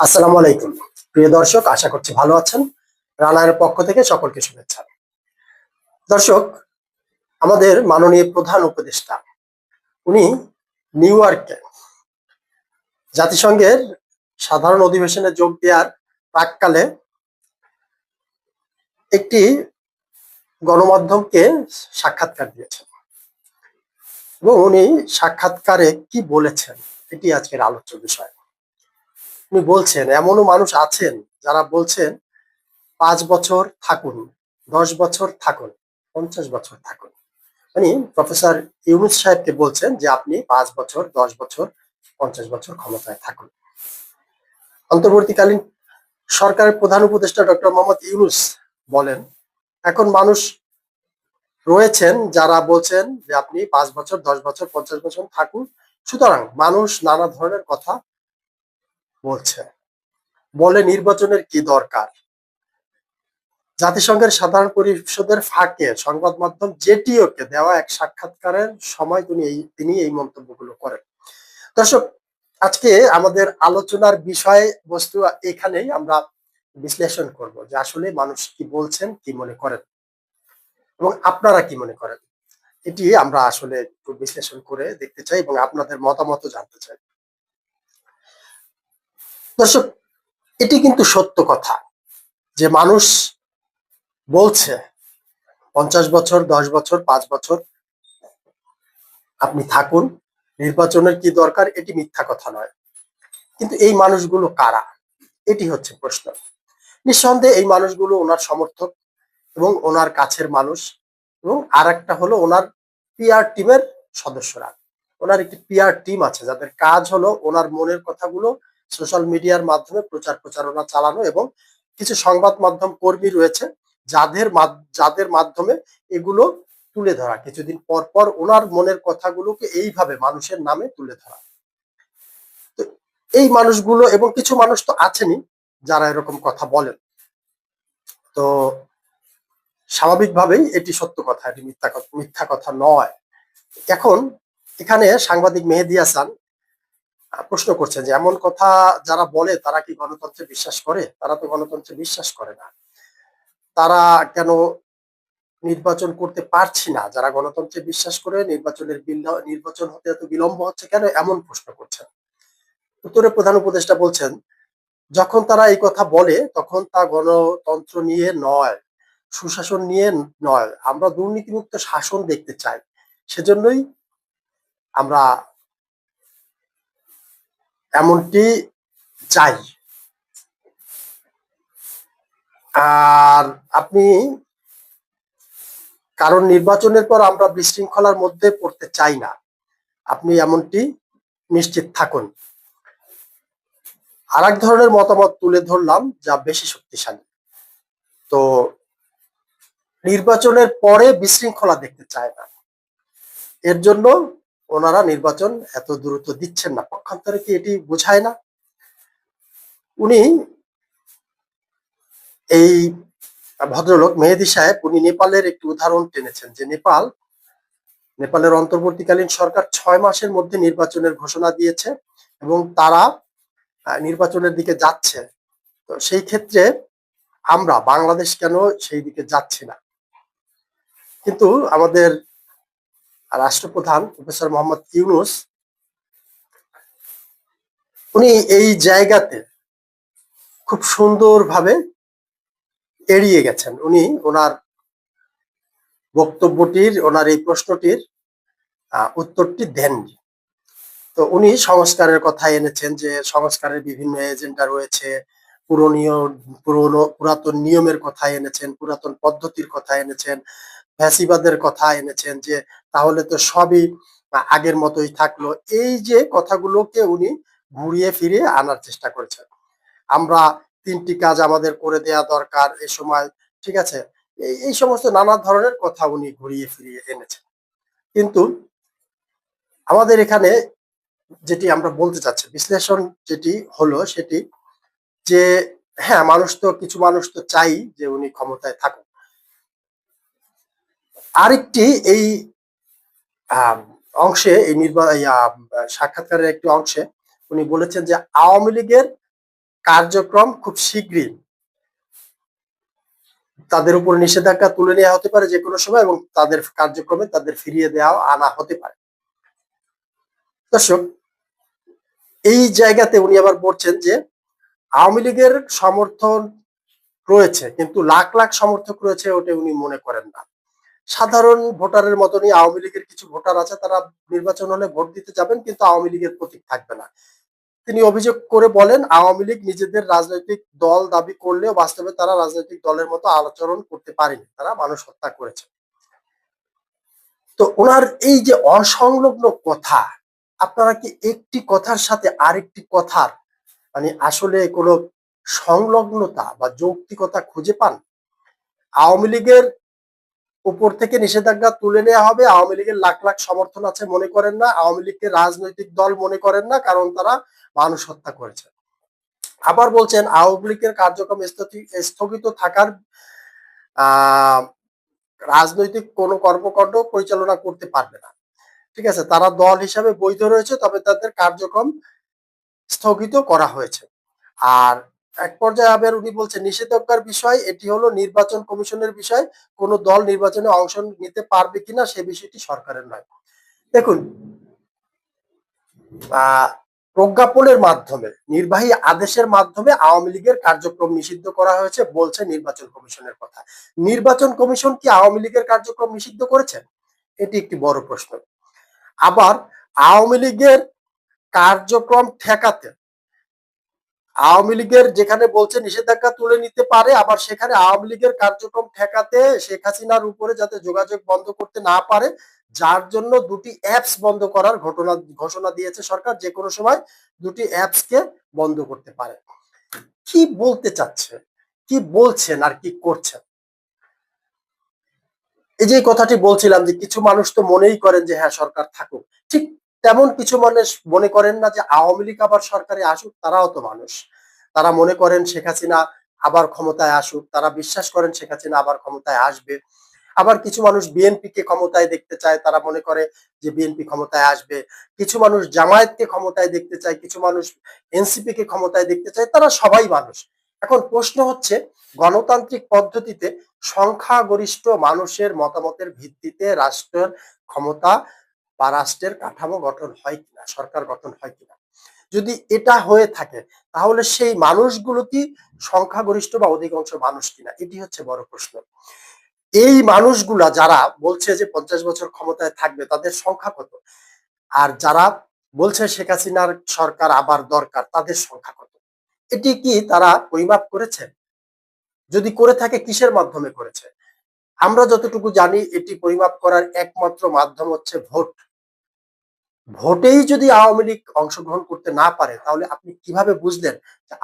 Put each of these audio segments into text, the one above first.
আসসালামু আলাইকুম। প্রিয় দর্শক, আশা করছি ভালো আছেন। রানার পক্ষ থেকে সকলকে শুভেচ্ছা। দর্শক, আমাদের মাননীয় প্রধান উপদেষ্টা, উনি নিউ ইয়র্কে জাতিসংঘের সাধারণ অধিবেশনে যোগ দেওয়ার প্রাককালে একটি গণমাধ্যমকে সাক্ষাৎকার দিয়েছেন। এবং উনি সাক্ষাৎকারে কি বলেছেন, এটি আজকের আলোচ্য বিষয়। উনি বলছেন, এমনও মানুষ আছেন যারা বলছেন, পাঁচ বছর থাকুন, দশ বছর থাকুন, পঞ্চাশ বছর থাকুন। মানে প্রফেসর ইউনুস সাহেবকে বলছেন যে আপনি পাঁচ বছর, দশ বছর, পঞ্চাশ বছর ক্ষমতায় থাকুন। অন্তর্বর্তীকালীন সরকারের প্রধান উপদেষ্টা ডক্টর মোহাম্মদ ইউনুস বলেন, এখন মানুষ রয়েছেন যারা বলছেন যে আপনি পাঁচ বছর, দশ বছর, পঞ্চাশ বছর থাকুন। সুতরাং মানুষ নানা ধরনের কথা বলছে। বলে নির্বাচনের কি দরকার? জাতিসংঘের সাধারণ পরিষদের ফাঁকে সংবাদ মাধ্যম জেটিওকে দেওয়া এক সাক্ষাৎকারের সময় তিনি এই তিনি এই মন্তব্যগুলো করেন। দর্শক, আজকে আমাদের আলোচনার বিষয় বস্তু এখানেই আমরা বিশ্লেষণ করব যে আসলে মানুষ কি বলছেন, কি মনে করেন এবং আপনারা কি মনে করেন? এটি আমরা আসলে একটু বিশ্লেষণ করে দেখতে চাই এবং আপনাদের মতামত জানতে চাই। দর্শক, এটি কিন্তু সত্য কথা যে মানুষ বলছে, পঞ্চাশ বছর, দশ বছর, পাঁচ বছর আপনি থাকুন, নির্বাচনের কি দরকার এটি মিথ্যা কথা নয়। কিন্তু এই মানুষগুলো কারা? এটি হচ্ছে প্রশ্ন। নিঃসন্দেহে এই মানুষগুলো ওনার সমর্থক এবং ওনার কাছের মানুষ এবং আর একটা হলো ওনার পিআর টিমের সদস্যরা। ওনার একটি পিআর টিম আছে, যাদের কাজ হলো ওনার মনের কথাগুলো সোশ্যাল মিডিয়ার মাধ্যমে প্রচার প্রচারণা চালানো এবং কিছু সংবাদ মাধ্যম কর্মী রয়েছে যাদের যাদের মাধ্যমে এগুলো তুলে ধরা। কিছুদিন পর পর ওনার মনের কথাগুলোকে এইভাবে মানুষের নামে তুলে ধরা। তো এই মানুষগুলো এবং কিছু মানুষ তো আছেনই যারা এরকম কথা বলেন। তো স্বাভাবিকভাবেই এটি সত্য কথা, এটি মিথ্যা মিথ্যা কথা নয়। এখন এখানে সাংবাদিক মেহেদি হাসান প্রশ্ন করছেন যে, এমন কথা যারা বলে, তারা কি গণতন্ত্রে বিশ্বাস করে? তারা তো গণতন্ত্রে বিশ্বাস করে না। তারা কেন নির্বাচন করতে পারছি না? যারা গণতন্ত্রে বিশ্বাস করে, নির্বাচনের নির্বাচন হতে এত বিলম্ব হচ্ছে কেন? এমন প্রশ্ন করছেন। উত্তরে প্রধান উপদেষ্টা বলছেন, যখন তারা এই কথা বলে, তখন তা গণতন্ত্র নিয়ে নয়, সুশাসন নিয়ে নয়। আমরা দুর্নীতিমুক্ত শাসন দেখতে চাই। সেজন্যই আমরা এমনটি চাই। আর আপনি কারণ নির্বাচনের পর আমরা বিশৃঙ্খলার মধ্যে পড়তে চাই না। আপনি এমনটি নিশ্চিত থাকুন। আর এক ধরনের মতামত তুলে ধরলাম যা বেশি শক্তিশালী। তো নির্বাচনের পরে বিশৃঙ্খলা দেখতে চায় না। এর জন্য ওনারা নির্বাচন এত দূরত্ব দিচ্ছেন না। পক্ষান্তরে কি এটি বোঝায় না? উনি এই ভদ্রলোক মেহেদি সাহেব, উনি নেপালের একটি উদাহরণ টেনেছেন যে নেপাল, নেপালের অন্তর্বর্তীকালীন সরকার ছয় মাসের মধ্যে নির্বাচনের ঘোষণা দিয়েছে এবং তারা নির্বাচনের দিকে যাচ্ছে। তো সেই ক্ষেত্রে আমরা, বাংলাদেশ কেন সেই দিকে যাচ্ছি না? কিন্তু আমাদের রাষ্ট্রপ্রধান প্রফেসর মোহাম্মদ ইউনুস, উনি এই জায়গাতে খুব সুন্দরভাবে এড়িয়ে গেছেন। উনি ওনার বক্তব্যটির, ওনার এই প্রশ্নটির উত্তরটি দেননি। তো উনি সংস্কারের কথা এনেছেন যে সংস্কারের বিভিন্ন এজেন্ডা রয়েছে, পুরনীয়, পুরনো, পুরাতন নিয়মের কথা এনেছেন, পুরাতন পদ্ধতির কথা এনেছেন। ফ্যাসিবাদের কথা এনেছেন যে, তাহলে তো সবই আগের মতোই থাকল। এই যে কথাগুলোকে উনি ঘুরিয়ে ফিরিয়ে আনার চেষ্টা করেছেন। আমরা তিনটি কাজ আমাদের করে দেয়া দরকার এই সময়, ঠিক আছে? এই সমস্ত নানা ধরনের কথা উনি ঘুরিয়ে ফিরিয়ে এনেছেন। কিন্তু আমাদের এখানে যেটি আমরা বলতে চাচ্ছি, বিশ্লেষণ যেটি হলো সেটি যে হ্যাঁ মানুষ তো, কিছু মানুষ তো চাই যে উনি ক্ষমতায় থাকুন আরেকটি এই অংশে এই নির্বাচন সাক্ষাৎকারের একটি অংশে উনি বলেছেন যে আওয়ামী লীগের কার্যক্রম খুব শীঘ্রই তাদের উপর নিষেধাজ্ঞা তুলে নেওয়া হতে পারে যে কোনো সময় এবং তাদের কার্যক্রমে তাদের ফিরিয়ে দেওয়া আনা হতে পারে। দর্শক, এই জায়গাতে উনি আবার বলছেন যে আওয়ামী লীগের সমর্থন রয়েছে, কিন্তু লাখ লাখ সমর্থক রয়েছে ওটা উনি মনে করেন না। সাধারণ ভোটারের মতনই আওয়ামী লীগের কিছু ভোটার আছে, তারা নির্বাচন হলে ভোট দিতে যাবেন, কিন্তু আওয়ামী লীগের প্রতীক থাকবে না। তিনি অভিযোগ করে বলেন, আওয়ামী লীগ নিজেদের রাজনৈতিক দল দাবি করলেও বাস্তবে তারা রাজনৈতিক দলের মতো আচরণ করতে পারেনি, তারা মানুষ হত্যা করেছে। তো ওনার এই যে অসংলগ্ন কথা, আপনারা কি একটি কথার সাথে আরেকটি কথার মানে আসলে কোনো সংলগ্নতা বা যৌক্তিকতা খুঁজে পান? আওয়ামী লীগের উপর থেকে নিষেধাজ্ঞা তুলে নেওয়া হবে। আওয়ামী লীগের লাখ লাখ সমর্থন আছে মনে করেন না। আওয়ামী লীগকে রাজনৈতিক দল মনে করেন না, কারণ তারা মানুষ হত্যা করেছে। আবার বলছেন, আওয়ামী লীগের কার্যক্রম স্থগিত থাকার রাজনৈতিক কোনো কর্মকাণ্ড পরিচালনা করতে পারবে না। ঠিক আছে, তারা দল হিসাবে বৈধ রয়েছে, তবে তাদের কার্যক্রম স্থগিত করা হয়েছে। আর এক পর্যায়ে আবার উনি বলছেন, নিষেধাজ্ঞার বিষয়, এটি হলো নির্বাচন কমিশনের বিষয়, কোন দল নির্বাচনে অংশ নিতে পারবে কিনা সে বিষয়টি সরকারের নয়। দেখুন প্রজ্ঞাপনের মাধ্যমে, নির্বাহী আদেশের মাধ্যমে আওয়ামী লীগের কার্যক্রম নিষিদ্ধ করা হয়েছে বলছে নির্বাচন কমিশনের কথা। নির্বাচন কমিশন কি আওয়ামী লীগের কার্যক্রম নিষিদ্ধ করেছে? এটি একটি বড় প্রশ্ন। আবার, আওয়ামী লীগের কার্যক্রম ঠেকাতে আওয়ামী লীগের যেখানে বলছে নিষেধাজ্ঞা তুলে নিতে পারে, আবার সেখানে আওয়ামী লীগের কার্যক্রম ঠেকাতে শেখ হাসিনার উপরে যাতে যোগাযোগ বন্ধ করতে না পারে, যার জন্য দুটি অ্যাপস বন্ধ করার ঘটনা, ঘোষণা দিয়েছে সরকার, যে কোনো সময় দুটি অ্যাপসকে বন্ধ করতে পারে। কি বলতে চাচ্ছে? কি বলছেন আর কি করছেন? এই যে কথাটি বলছিলাম যে কিছু মানুষ তো মনেই করেন যে হ্যাঁ সরকার থাকুক। ঠিক তেমন কিছু মানুষ মনে করেন না যে আওয়ামী লীগ আবার সরকারে আসুক, তারাও তো মানুষ। তারা মনে করেন শেখ হাসিনা আবার ক্ষমতায় আসুক, তারা বিশ্বাস করেন শেখ হাসিনা আবার ক্ষমতায় আসবে। আবার কিছু মানুষ বিএনপি কে ক্ষমতায় দেখতে চায়, তারা মনে করে যে বিএনপি ক্ষমতায় আসবে। কিছু মানুষ জামায়াতকে ক্ষমতায় দেখতে চায়, কিছু মানুষ এনসিপি কে ক্ষমতায় দেখতে চায়, তারা সবাই মানুষ। এখন প্রশ্ন হচ্ছে, গণতান্ত্রিক পদ্ধতিতে সংখ্যাগরিষ্ঠ মানুষের মতামতের ভিত্তিতে রাষ্ট্রের ক্ষমতা বা রাষ্ট্রের কাঠামো গঠন হয় কিনা, সরকার গঠন হয় কিনা। যদি এটা হয়ে থাকে, তাহলে সেই মানুষগুলো কি সংখ্যাগরিষ্ঠ বা অধিকাংশ মানুষ কিনা? এটি হচ্ছে বড় প্রশ্ন। এই মানুষগুলা যারা বলছে যে পঞ্চাশ বছর ক্ষমতায় থাকবে, তাদের সংখ্যা কত? আর যারা বলছে শেখ হাসিনার সরকার আবার দরকার, তাদের সংখ্যা কত? এটি কি তারা পরিমাপ করেছে? যদি করে থাকে, কিসের মাধ্যমে করেছে? আমরা যতটুকু জানি, এটি পরিমাপ করার একমাত্র মাধ্যম হচ্ছে ভোট। ভোটেই যদি আওয়ামী লীগ অংশগ্রহণ করতে না পারে, তাহলে আপনি কীভাবে বুঝলেন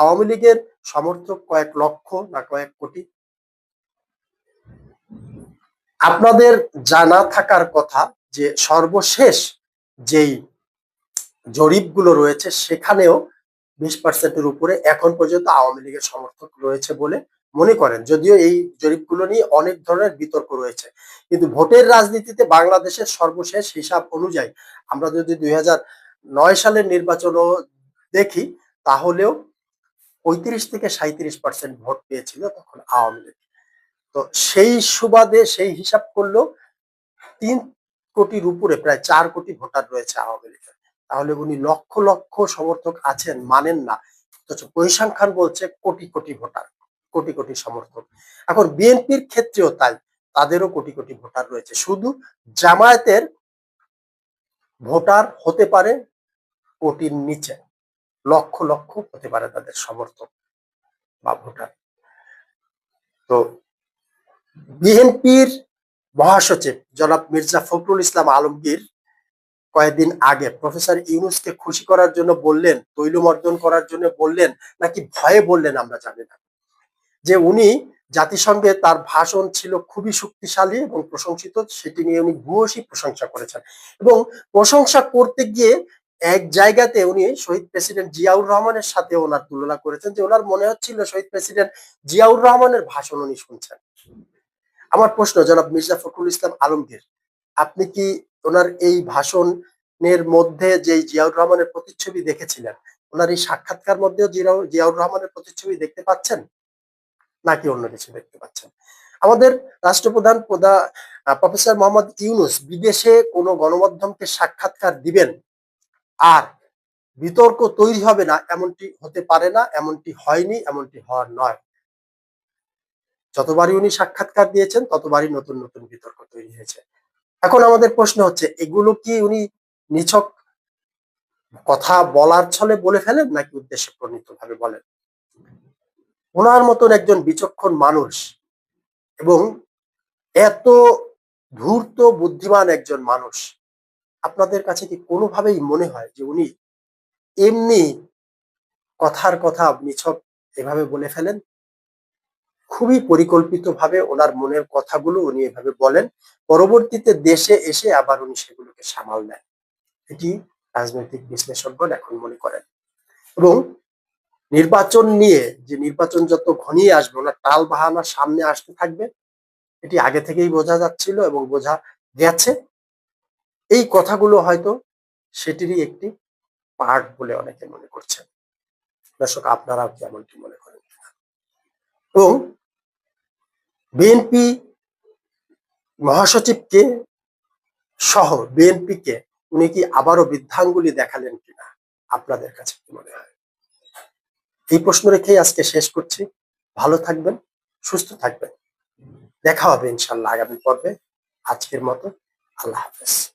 আওয়ামী লীগের সমর্থক কয়েক লক্ষ না কয়েক কোটি? আপনাদের জানা থাকার কথা যে সর্বশেষ যেই জরিপগুলো রয়েছে, সেখানেও বিশ পার্সেন্টের উপরে এখন পর্যন্ত আওয়ামী লীগের সমর্থক রয়েছে বলে মনে করেন, যদিও এই জরিপগুলো নিয়ে অনেক ধরনের বিতর্ক রয়েছে। কিন্তু ভোটের রাজনীতিতে বাংলাদেশের সর্বশেষ হিসাব অনুযায়ী আমরা যদি দুই নয় সালের নির্বাচনও দেখি, তাহলেও পঁয়ত্রিশ থেকে সাঁত্রিশ পার্সেন্ট ভোট পেয়েছিল তখন আওয়ামী লীগ। তো সেই সুবাদে, সেই হিসাব করলেও তিন কোটির উপরে, প্রায় চার কোটি ভোটার রয়েছে আওয়ামী লীগের। তাহলে উনি লক্ষ লক্ষ সমর্থক আছেন, মানেন না। অথচ পরিসংখ্যান বলছে কোটি কোটি ভোটার। কোটি কোটি সমর্থক। এখন বিএনপির ক্ষেত্রেও তাই, তাদেরও কোটি কোটি ভোটার রয়েছে। শুধু জামায়াতের ভোটার হতে পারে কোটির নিচে, লক্ষ লক্ষ হতে পারে তাদের সমর্থক বা ভোটার। তো বিএনপির মহাসচিব জনাব মির্জা ফখরুল ইসলাম আলমগীর কয়েকদিন আগে প্রফেসর ইউনুসকে খুশি করার জন্য বললেন তৈলমর্দন করার জন্য বললেন, নাকি ভয়ে বললেন আমরা জানি না। যে উনি জাতিসংঘে তার ভাষণ ছিল খুবই শক্তিশালী এবং প্রশংসিত, সেটি নিয়ে উনি ভূয়সী প্রশংসা করেছেন। এবং প্রশংসা করতে গিয়ে এক জায়গাতে উনি শহীদ প্রেসিডেন্ট জিয়াউর রহমানের সাথে ওনার তুলনা করেছেন যে ওনার মনে হচ্ছিল শহীদ প্রেসিডেন্ট জিয়াউর রহমানের ভাষণ উনি শুনছেন। আমার প্রশ্ন, জনাব মির্জা ফখরুল ইসলাম আলমগীর, আপনি কি ওনার এই ভাষণের মধ্যে যে জিয়াউর রহমানের প্রতিচ্ছবি দেখেছিলেন, ওনার এই সাক্ষাৎকার মধ্যেও জিয়াউর রহমানের প্রতিচ্ছবি দেখতে পাচ্ছেন? নাকি অন্য কিছু দেখতে পাচ্ছেন। আমাদের রাষ্ট্রপ্রধান প্রধা আহ, প্রফেসর মোহাম্মদ ইউনুস বিদেশে কোনো গণমাধ্যমকে সাক্ষাৎকার দিবেন আর বিতর্ক তৈরি হবে না এমনটি হতে পারে না এমনটি হয়নি এমনটি হওয়ার নয়। যতবারই উনি সাক্ষাৎকার দিয়েছেন ততবারই নতুন নতুন বিতর্ক তৈরি হয়েছে। এখন আমাদের প্রশ্ন হচ্ছে এগুলো কি উনি নিছক কথা বলার ছলে বলে ফেলেন নাকি উদ্দেশ্য প্রণীত ভাবে বলেন? ওনার মতন একজন বিচক্ষণ মানুষ এবং এত ধূর্ত, বুদ্ধিমান একজন মানুষ, আপনাদের কাছে কি কোনোভাবেই মনে হয় যে উনি এমনি কথার কথা নিছক এভাবে বলে ফেলেন? খুবই পরিকল্পিতভাবে ওনার মনের কথাগুলো উনি এভাবে বলেন। পরবর্তীতে দেশে এসে আবার উনি সেগুলোকে সামাল নেন এটি রাজনৈতিক বিশ্লেষকগণ এখন মনে করেন। এবং নির্বাচন নিয়ে যে নির্বাচন যত ঘনিয়ে আসবে, ওনার টাল বাহানা সামনে আসতে থাকবে, এটি আগে থেকেই বোঝা যাচ্ছিল এবং বোঝা গেছে। এই কথাগুলো হয়তো সেটিরই একটি পার্ট বলে অনেকে মনে করছেন। দর্শক, আপনারাও কি মনে করেন? এবং বিএনপি মহাসচিবকে সহ বিএনপিকে উনি কি আবারও বৃদ্ধাঙ্গুলি দেখালেন কিনা? আপনাদের কাছে কি মনে হয়? এই প্রশ্ন রেখেই আজকে শেষ করছি। ভালো থাকবেন, সুস্থ থাকবেন। দেখা হবে ইনশাল্লাহ আগামী পর্বে। আজকের মতো আল্লাহ হাফেজ।